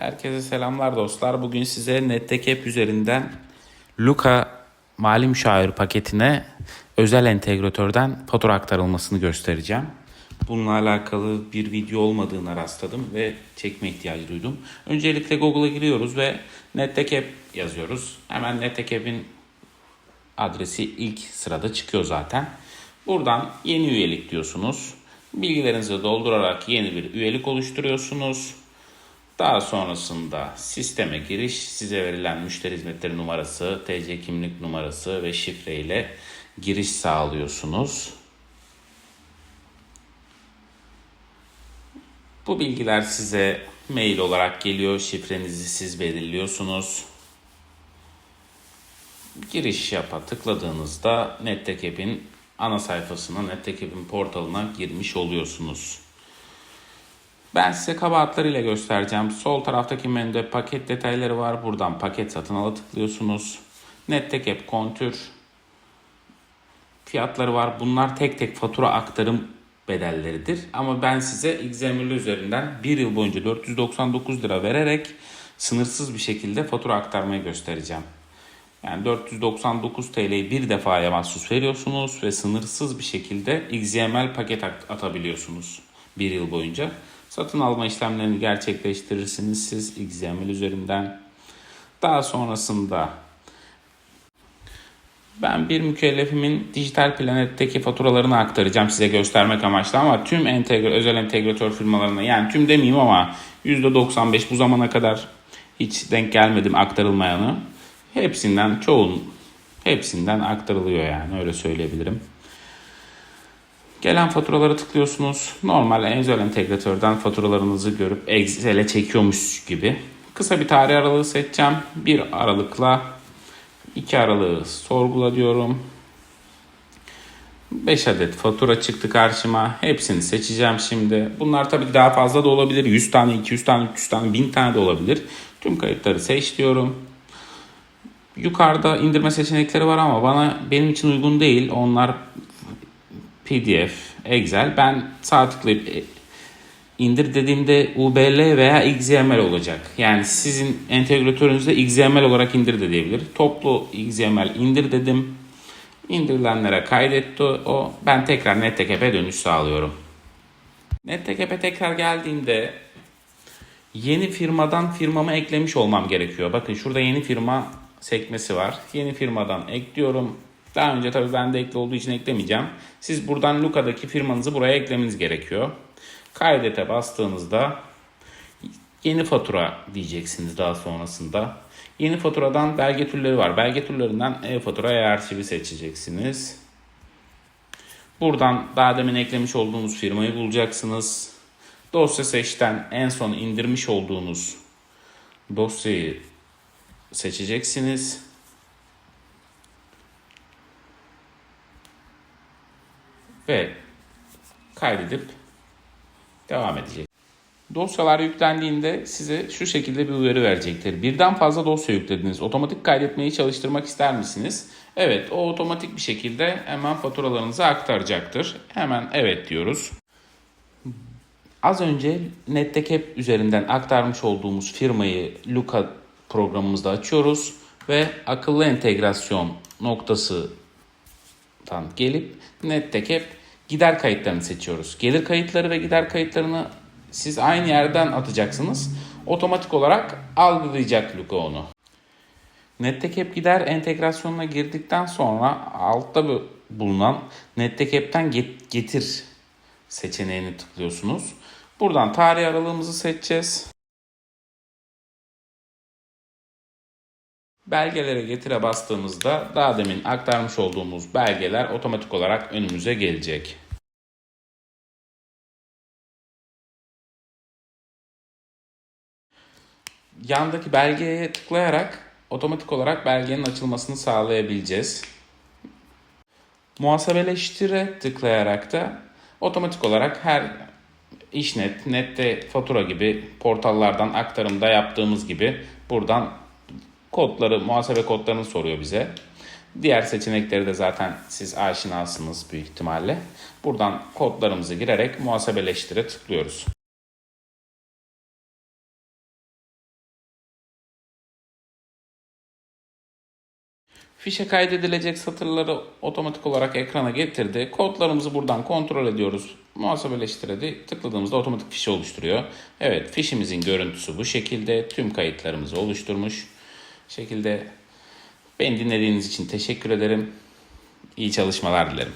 Herkese selamlar dostlar. Bugün size Nettekep üzerinden Luka mali müşavir paketine özel entegratörden fatura aktarılmasını göstereceğim. Bununla alakalı bir video olmadığına rastladım ve çekme ihtiyacı duydum. Öncelikle Google'a giriyoruz ve Nettekep yazıyoruz. Hemen Nettekep'in adresi ilk sırada çıkıyor zaten. Buradan yeni üyelik diyorsunuz. Bilgilerinizi doldurarak yeni bir üyelik oluşturuyorsunuz. Daha sonrasında sisteme giriş, size verilen müşteri hizmetleri numarası, TC kimlik numarası ve şifre ile giriş sağlıyorsunuz. Bu bilgiler size mail olarak geliyor. Şifrenizi siz belirliyorsunuz. Giriş yapa tıkladığınızda Nettekep'in ana sayfasına, Nettekep'in portalına girmiş oluyorsunuz. Ben size kaba hatlarıyla göstereceğim. Sol taraftaki menüde paket detayları var. Buradan paket satın ala tıklıyorsunuz. Nettekep kontür fiyatları var. Bunlar tek tek fatura aktarım bedelleridir. Ama ben size XML üzerinden bir yıl boyunca 499 lira vererek sınırsız bir şekilde fatura aktarmayı göstereceğim. Yani 499 TL'yi bir defaya mahsus veriyorsunuz ve sınırsız bir şekilde XML paket at- atabiliyorsunuz bir yıl boyunca. Satın alma işlemlerini gerçekleştirirsiniz siz XML üzerinden. Daha sonrasında ben bir mükellefimin dijital planetteki faturalarını aktaracağım size göstermek amaçlı ama tüm entegre, özel entegratör firmalarına yani tüm demeyeyim ama %95 bu zamana kadar hiç denk gelmedim aktarılmayanı. Hepsinden çoğun hepsinden aktarılıyor yani öyle söyleyebilirim. Gelen faturalara tıklıyorsunuz. Normal özel entegratörden faturalarınızı görüp Excel'e çekiyormuş gibi. Kısa bir tarih aralığı seçeceğim. 1 Aralık'la 2 Aralık'ı sorgula diyorum. 5 adet fatura çıktı karşıma. Hepsini seçeceğim şimdi. Bunlar tabii daha fazla da olabilir. 100 tane, 200 tane, 300 tane, 1000 tane de olabilir. Tüm kayıtları seç diyorum. Yukarıda indirme seçenekleri var ama bana benim için uygun değil. Onlar PDF, Excel. Ben sağ tıklayıp e, indir dediğimde UBL veya XML olacak. Yani sizin entegratörünüzde XML olarak indir de diyebilir. Toplu XML indir dedim. İndirilenlere kaydetti o. Ben tekrar Nettekep'e dönüş sağlıyorum. Nettekep'e tekrar geldiğimde yeni firmadan firmamı eklemiş olmam gerekiyor. Bakın şurada yeni firma sekmesi var. Yeni firmadan ekliyorum. Daha önce tabii bende ekli olduğu için eklemeyeceğim. Siz buradan Luka'daki firmanızı buraya eklemeniz gerekiyor. Kaydete bastığınızda yeni fatura diyeceksiniz daha sonrasında. Yeni faturadan belge türleri var. Belge türlerinden e-fatura e-arşivi seçeceksiniz. Buradan daha demin eklemiş olduğunuz firmayı bulacaksınız. Dosya seçten en son indirmiş olduğunuz dosyayı seçeceksiniz. Ve kaydedip devam edecek. Dosyalar yüklendiğinde size şu şekilde bir uyarı verecektir. Birden fazla dosya yüklediniz. Otomatik kaydetmeyi çalıştırmak ister misiniz? Evet, o otomatik bir şekilde hemen faturalarınızı aktaracaktır. Hemen evet diyoruz. Az önce Nettekep üzerinden aktarmış olduğumuz firmayı Luka programımızda açıyoruz ve akıllı entegrasyon noktasından gelip Nettekep gider kayıtlarını seçiyoruz. Gelir kayıtları ve gider kayıtlarını siz aynı yerden atacaksınız. Otomatik olarak algılayacak Luka onu. Nettekep gider entegrasyonuna girdikten sonra altta bu- bulunan Nettekep'ten get- getir seçeneğini tıklıyorsunuz. Buradan tarih aralığımızı seçeceğiz. Belgelere getire bastığımızda daha demin aktarmış olduğumuz belgeler otomatik olarak önümüze gelecek. Yandaki belgeye tıklayarak otomatik olarak belgenin açılmasını sağlayabileceğiz. Muhasebeleştire tıklayarak da otomatik olarak her işnet, nette fatura gibi portallardan aktarımda yaptığımız gibi buradan kodları, muhasebe kodlarını soruyor bize. Diğer seçenekleri de zaten siz aşinasınız büyük ihtimalle. Buradan kodlarımızı girerek muhasebeleştire tıklıyoruz. Fişe kaydedilecek satırları otomatik olarak ekrana getirdi. Kodlarımızı buradan kontrol ediyoruz. Muhasebeleştirdi. Tıkladığımızda otomatik fişe oluşturuyor. Evet fişimizin görüntüsü bu şekilde. Tüm kayıtlarımızı oluşturmuş. Şekilde beni dinlediğiniz için teşekkür ederim. İyi çalışmalar dilerim.